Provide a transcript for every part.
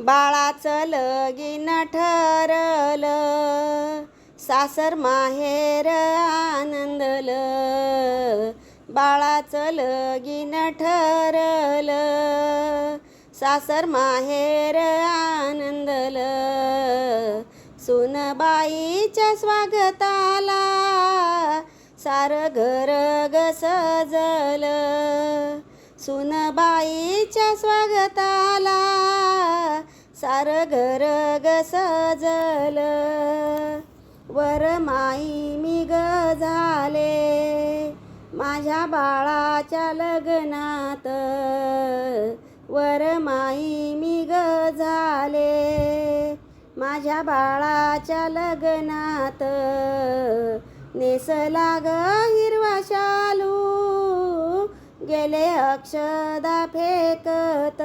बाळाचं लगीन ठरलं. सासर माहेर आनंदलं. बाळाचं लगीन ठरलं. सासर माहेर आनंदलं. सुनबाईच्या स्वागताला सारं घर ग सजलं. सुनबाईच्या स्वागताला सारं घर ग सजलं वरमाई मी ग झाले माझ्या बाळाच्या लग्नात. वरमाई मी ग झाले माझ्या बाळाच्या लग्नात. नेसला ग हिरवा शालू गेले अक्षदा फेकत.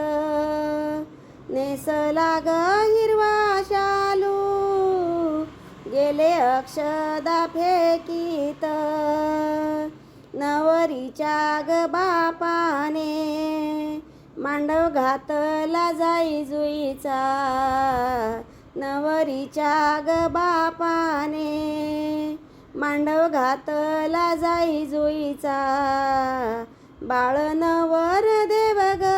नेसला ग हिरवा शालू गेले अक्षदा फेकीत. नवरीच्या ग बापाने मांडव घातला जाई जुईचा. नवरीच्या ग बापाने मांडव घातला जाई जुईचा. बाळ नवर देव ग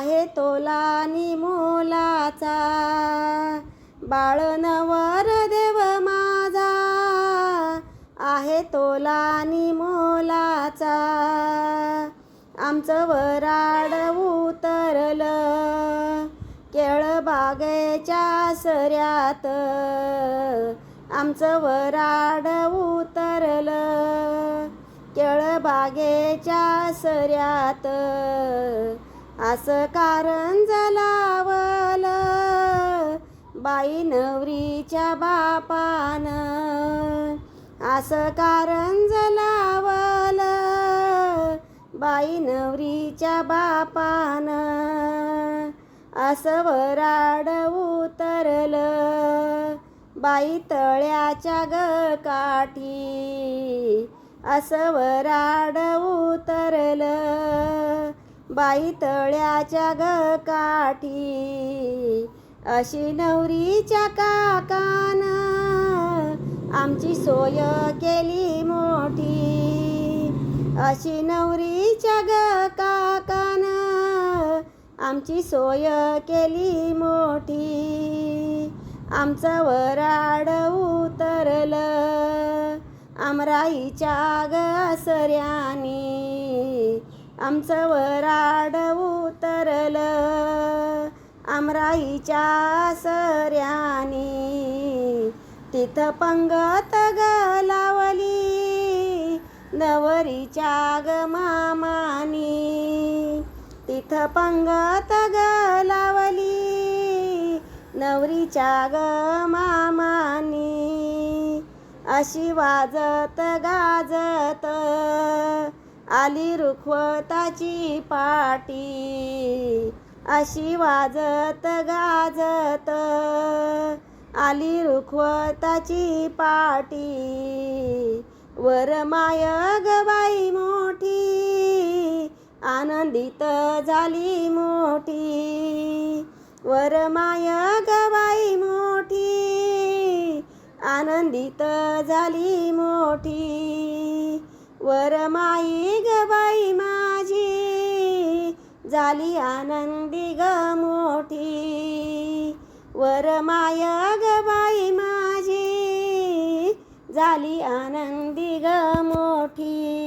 आहे तोला मोलाचा. बाळ नवर देव माझा आहे तोला मोलाचा. आमचं वराड उतरलं केळ बागेच्या सऱ्यात. आमचं वराड उतरलं केळ बागेच्या सऱ्यात. असं कारण जलावलं. बाई नवरीच्या बापानं. असं कारण जलावलं. बाई नवरीच्या बापानं. असं वराड उतरलं. बाई तळ्याच्या ग काठी. असं वराड उतरलं. बाई तळ्याच्या ग काठी अशी नवरीच्या काकान. आमची सोय केली मोठी अशी नवरीच्या ग काकान. आमची सोय केली मोठी आमचं वराड उतरलं. आमराईच्या ग सऱ्यानी आमचं वराड उतरलं. आमराईच्या सऱ्यानी तिथं पंगत ग लावली नवरीच्या ग मामानी तिथं पंगत ग लावली नवरीच्या ग मामानी अशी वाजत गाजत आली रुखवताची पाटी. अशी वाजत गाजत आली रुखवताची पाटी. वरमाय गबाई मोठी आनंदित झाली मोठी. वरमाय गबाई मोठी आनंदित झाली मोठी. वरमाई गबाई माझी झाली आनंदी ग मोठी. वरमाय गबाई माझी झाली आनंदी ग मोठी.